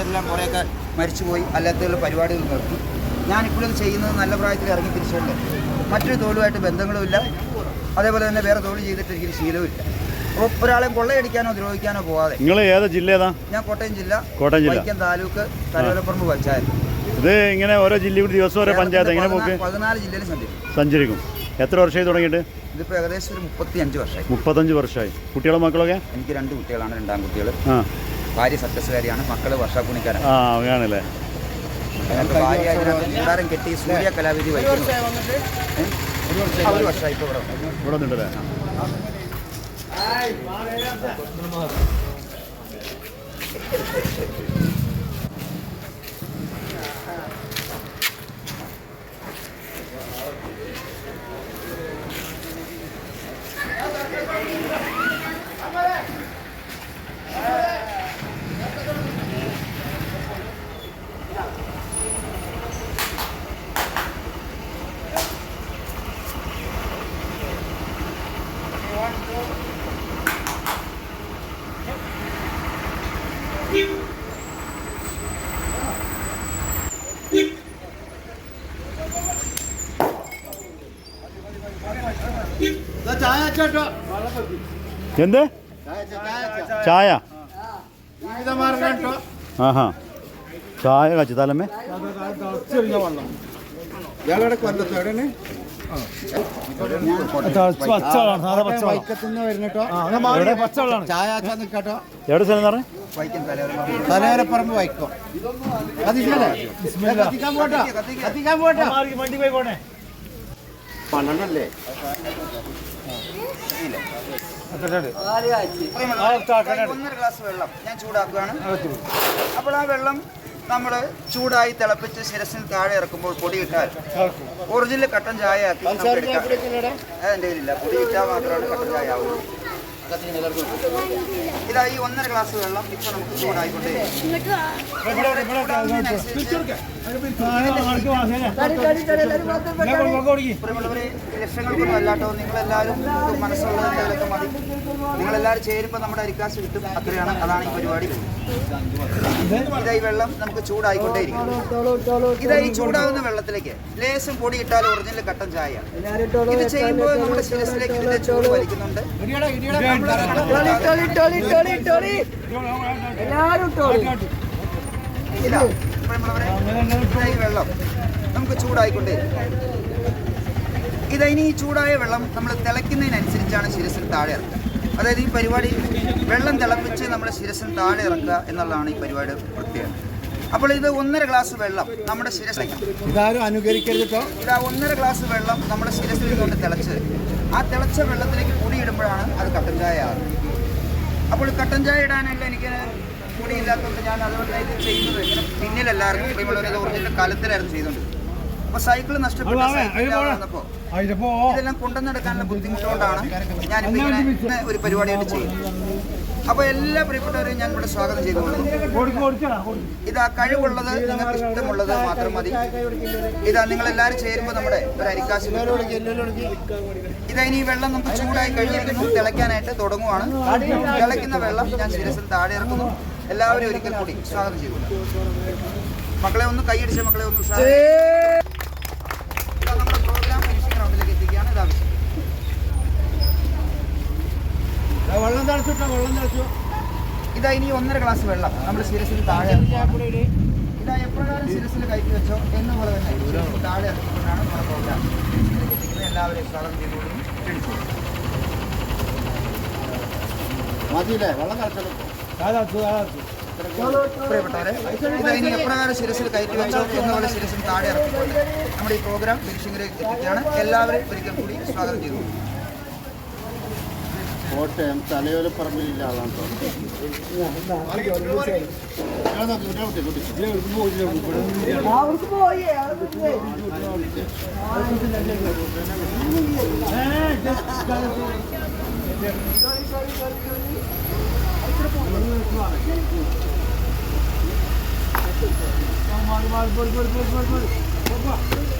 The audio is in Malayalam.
ആളുകളെല്ലാം കുറേയൊക്കെ മരിച്ചുപോയി അല്ലാത്ത പരിപാടികൾ നിർത്തി. ഞാനിപ്പോഴും ചെയ്യുന്നത് നല്ല പ്രായത്തിൽ ഇറങ്ങി തിരിച്ചുകൊണ്ട് മറ്റൊരു തൊഴിലുമായിട്ട് ബന്ധങ്ങളുമില്ല. അതേപോലെ തന്നെ വേറെ തൊഴിൽ ചെയ്തിട്ട് എനിക്ക് ശീലവുമില്ല. അപ്പോൾ ഒരാളെ കൊള്ളയടിക്കാനോ ദ്രോഹിക്കാനോ പോവാതെ നിങ്ങൾ ഏതാ ജില്ല ഏതാ? ഞാൻ കോട്ടയം ജില്ല കോട്ടയം ജില്ല. വൈക്കം താലൂക്ക് തലവരപ്പുറമ്പ് പഞ്ചായത്ത്. ഇത് ഇങ്ങനെ ഓരോ ജില്ലയുടെ ദിവസം ഓരോ പഞ്ചായത്ത് എങ്ങനെ പോക്ക്? പതിനാ- പതിനാല് ജില്ലയിൽ സഞ്ചരിക്കും. സഞ്ചരിക്കും. എത്ര വർഷമായി തുടങ്ങിയിട്ട്? ഇതിപ്പോൾ ഏകദേശം ഒരു മുപ്പത്തി അഞ്ച് വർഷമായി. മുപ്പത്തഞ്ച് വർഷമായി. കുട്ടികളും മക്കളൊക്കെ? എനിക്ക് രണ്ട് കുട്ടികളാണ് രണ്ടാം കുട്ടികൾ ആ. ഭാര്യ സത്യസുകാരിയാണ് മക്കൾ വർഷാപ്പുണിക്കാരാണ് ആ അങ്ങനെയാണല്ലേ. ഞങ്ങൾക്ക് ഭാര്യ ഇതിനകത്ത് കൂടാരം കെട്ടി സൂര്യ കലാവിധി വഹിക്കുന്നു. ഏ? ആ, ഒരു വർഷമായി ഇപ്പോൾ ഇവിടെ ഉണ്ട്. ഇവിടെ എന്ത്? ചായ. ആഹാ. ചായ കാച്ചു തലമേ എവിടെ? സ്ഥലം പറഞ്ഞേ? തലവരപ്പറമ്പ് വൈക്കോ. കത്തിക്കാൻ പോട്ടോ കത്തിക്കാൻ പോട്ടോ പന്ത്രണ്ടല്ലേ? ഒന്നര ഗ്ലാസ് വെള്ളം ഞാൻ ചൂടാക്കുകയാണ്. അപ്പോൾ ആ വെള്ളം നമ്മൾ ചൂടായി തിളപ്പിച്ച് ശിരസിന് താഴെ ഇറക്കുമ്പോൾ പൊടി കിട്ടാൻ. ഒറിജിനൽ കട്ടൻ ചായ ആക്കി എന്റെ കയ്യിലില്ല. പൊടി കിട്ടാൻ മാത്രമാണ് കട്ടൻ ചായ ആവുള്ളൂ. ഇതാ ഈ ഒന്നര ഗ്ലാസ് വെള്ളം ഇപ്പൊ നമുക്ക് ചൂടായിക്കൊണ്ടേ ലക്ഷങ്ങൾക്കൊന്നും അല്ലാട്ടോ. നിങ്ങളെല്ലാവരും മനസ്സുള്ള എന്തെങ്കിലുമൊക്കെ മതി നിങ്ങളെല്ലാവരും ചേരുമ്പോൾ നമ്മുടെ അരിക്കാശ് കിട്ടും. അത്രയാണ്. അതാണ് ഈ പരിപാടി. ഇതാ ഈ വെള്ളം നമുക്ക് ചൂടായിക്കൊണ്ടേയിരിക്കും ഇതാ ഈ ചൂടാകുന്ന വെള്ളത്തിലേക്ക് ലേശം പൊടി ഇട്ടാൽ ഒറിജിനൽ കട്ടൻ ചായ ഇത് ചെയ്യുമ്പോൾ നമ്മുടെ ശിരസിലേക്ക് ഇതിന്റെ ചൂട് വലിക്കുന്നുണ്ട്. എല്ലാവരും ഇതാ. ഈ വെള്ളം. നമുക്ക് ചൂടായിക്കൊണ്ടേ. ഇതിനി ഈ ചൂടായ വെള്ളം നമ്മൾ തിളയ്ക്കുന്നതിനനുസരിച്ചാണ് ശിരസിന് താഴെ ഇറക്കുക. അതായത് ഈ പരിപാടി വെള്ളം തിളപ്പിച്ച് നമ്മൾ ശിരസിന് താഴെ ഇറക്കുക എന്നുള്ളതാണ് ഈ പരിപാടി പ്രത്യേകത. അപ്പോൾ ഇത് ഒന്നര ഗ്ലാസ് വെള്ളം നമ്മുടെ ശിരസിലേക്ക് ഇത് അനുകരിക്കരുത് ഇതാ ഒന്നര ഗ്ലാസ് വെള്ളം നമ്മുടെ ശിരസിൽ കൊണ്ട് തിളച്ച്. ആ തിളച്ച വെള്ളത്തിലേക്ക് പൊടിയിടുമ്പോഴാണ് അത് കട്ടൻ ചായ ആകുന്നത്. അപ്പോൾ കട്ടൻ ചായ ഇടാനല്ല എനിക്ക് പൊടി ഇല്ലാത്തതുകൊണ്ട് ഞാൻ അതുകൊണ്ട് ഇത് ചെയ്യുന്നത്. ഇങ്ങനെ പിന്നിലല്ലായിരുന്നു പ്രിയമുള്ളവർ ഒറിജിനൽ കാലത്തിലായിരുന്നു ചെയ്തുകൊണ്ട് അപ്പോൾ സൈക്കിൾ നഷ്ടപ്പെട്ട സൈക്കിൾ വന്നപ്പോൾ ഇതെല്ലാം കൊണ്ടുവന്നെടുക്കാനുള്ള ബുദ്ധിമുട്ടുകൊണ്ടാണ് ഞാൻ ഇങ്ങനെ ഒരു പരിപാടിയായിട്ട് ചെയ്യുന്നത്. അപ്പോൾ എല്ലാ പ്രിയപ്പെട്ടവരെയും ഞാൻ ഇവിടെ സ്വാഗതം ചെയ്തുകൊള്ളുന്നു. ഇതാ കഴിവുള്ളത് നിങ്ങൾക്ക് ഇഷ്ടമുള്ളത് മാത്രം മതി. ഇതാ നിങ്ങൾ എല്ലാവരും ചേരുമ്പോൾ നമ്മുടെ ഒരു അരിക്കാശ് ഇതാ ഇനി വെള്ളം നമുക്ക് ചൂടായി കഴിഞ്ഞിരിക്കുന്നു തിളയ്ക്കാനായിട്ട് തുടങ്ങുവാണ്. തിളയ്ക്കുന്ന വെള്ളം ഞാൻ ശിരസിൽ താഴെ ഇറക്കുന്നു. എല്ലാവരും ഒരിക്കൽ കൂടി സ്വാഗതം ചെയ്തു. മക്കളെ ഒന്ന് കൈയടിച്ച മക്കളെ ഒന്ന് നമ്മുടെ പ്രോഗ്രാം ഫിനിഷിംഗ് റൗണ്ടിലേക്ക് എത്തിക്കുകയാണ്. ഇതാ വിഷയം. വെള്ളം തിളച്ചിട്ടോ വെള്ളം തിളച്ചു. ഇതാ ഇനി ഒന്നര ഗ്ലാസ് വെള്ളം. നമ്മൾ ശിരസിൽ താഴെ. ഇതാ എപ്രകാരം ശിരസിൽ കയറ്റി വെച്ചോ എന്ന പോലെ തന്നെ താഴെ ഇറക്കിക്കൊണ്ടാണ് നമ്മുടെ പ്രോഗ്രാം എത്തിക്കുന്നത് എല്ലാവരെയും സ്വാഗതം ചെയ്തുകൊണ്ടും മതിയില്ലേ? വെള്ളം തിളച്ചല്ലോ പ്രിയപ്പെട്ടവരെ ഇതാ ഇനി എപ്രകാരം ശിരസിൽ കയറ്റി വെച്ചോ എന്ന പോലെ ശിരസിൽ താഴെ ഇറക്കിക്കൊണ്ട് നമ്മുടെ ഈ പ്രോഗ്രാം ഫിനിഷിംഗിലേക്ക് എത്തിക്കുകയാണ്. എല്ലാവരും ഒരിക്കൽ കൂടി സ്വാഗതം ചെയ്തു. കോട്ടയം തലയോലപ്പറമ്പിലില്ല ആളാണ് Var var var var var var var. Baba.